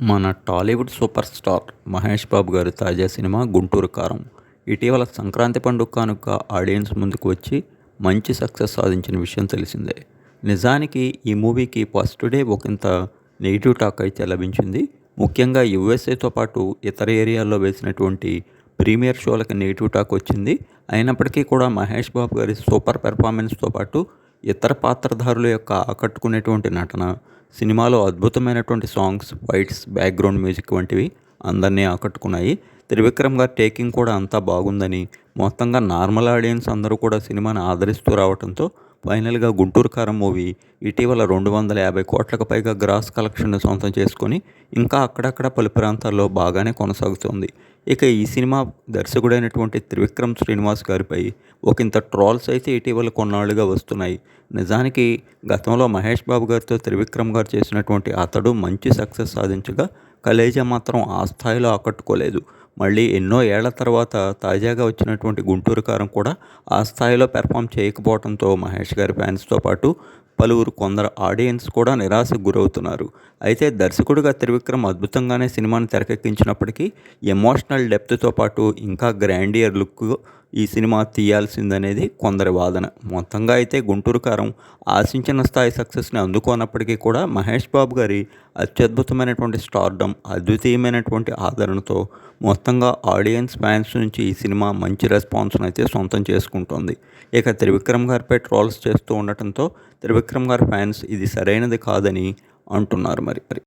మన Tollywood super star Mahesh Babu గారి తాజా సినిమా గుంటూరు కారం. ఇటీవల సంక్రాంతి పండుగ కానుక ఆడియన్స్ ముందుకు వచ్చి మంచి సక్సెస్ సాధించిన విషయం తెలిసిందే. నిజానికి ఈ మూవీకి ఫస్ట్ డే ఒకంత నెగిటివ్ టాక్ అయితే లభించింది. ముఖ్యంగా యుఎస్ఏతో పాటు ఇతర ఏరియాల్లో వేసినటువంటి ప్రీమియర్ షోలకు నెగిటివ్ టాక్ వచ్చింది. అయినప్పటికీ కూడా మహేష్ బాబు గారి సూపర్ పెర్ఫార్మెన్స్తో పాటు ఇతర పాత్రధారుల యొక్క ఆకట్టుకునేటువంటి నటన సినిమాలో అద్భుతమైనటువంటి సాంగ్స్ ఫైట్స్ బ్యాక్గ్రౌండ్ మ్యూజిక్ వంటివి అందరినీ ఆకట్టుకున్నాయి. త్రివిక్రమ్ గారి టేకింగ్ కూడా అంతా బాగుందని మొత్తంగా నార్మల్ ఆడియన్స్ అందరూ కూడా సినిమాని ఆదరిస్తూ రావడంతో ఫైనల్గా గుంటూరు కారం మూవీ ఇటీవల రెండు వందల యాభై కోట్లకు పైగా గ్రాస్ కలెక్షన్ను సొంతం చేసుకొని ఇంకా అక్కడక్కడ పలు ప్రాంతాల్లో బాగానే కొనసాగుతోంది. ఇక ఈ సినిమా దర్శకుడైనటువంటి త్రివిక్రమ్ శ్రీనివాస్ గారిపై ఒకంత ట్రోల్స్ అయితే ఇటీవల కొన్నాళ్ళుగా వస్తున్నాయి. నిజానికి గతంలో మహేష్ బాబు గారితో త్రివిక్రమ్ గారు చేసినటువంటి అతడు మంచి సక్సెస్ సాధించగా కలేజా మాత్రం ఆ స్థాయిలో ఆకట్టుకోలేదు. మళ్ళీ ఎన్నో ఏళ్ళ తర్వాత తాజాగా వచ్చినటువంటి గుంటూరు కారం కూడా ఆ స్థాయిలో పెర్ఫామ్ చేయకపోవడంతో మహేష్ గారి ఫ్యాన్స్తో పాటు పలువురు కొందరు ఆడియన్స్ కూడా నిరాశకు గురవుతున్నారు. అయితే దర్శకుడిగా త్రివిక్రమ్ అద్భుతంగానే సినిమాని తెరకెక్కించినప్పటికీ ఎమోషనల్ డెప్త్తో పాటు ఇంకా గ్రాండియర్ లుక్ ఈ సినిమా తీయాల్సిందనేది కొందరి వాదన. మొత్తంగా అయితే గుంటూరు కారం ఆశించిన స్థాయి సక్సెస్ని అందుకోనప్పటికీ కూడా మహేష్ బాబు గారి అత్యద్భుతమైనటువంటి స్టార్డమ్ అద్వితీయమైనటువంటి ఆదరణతో మొత్తంగా ఆడియన్స్ ఫ్యాన్స్ నుంచి ఈ సినిమా మంచి రెస్పాన్స్ను అయితే సొంతం చేసుకుంటోంది. ఇక త్రివిక్రమ్ గారిపై ట్రోల్స్ చేస్తూ ఉండటంతో త్రివిక్రమ్ గారి ఫ్యాన్స్ ఇది సరైనది కాదని అంటున్నారు మరి.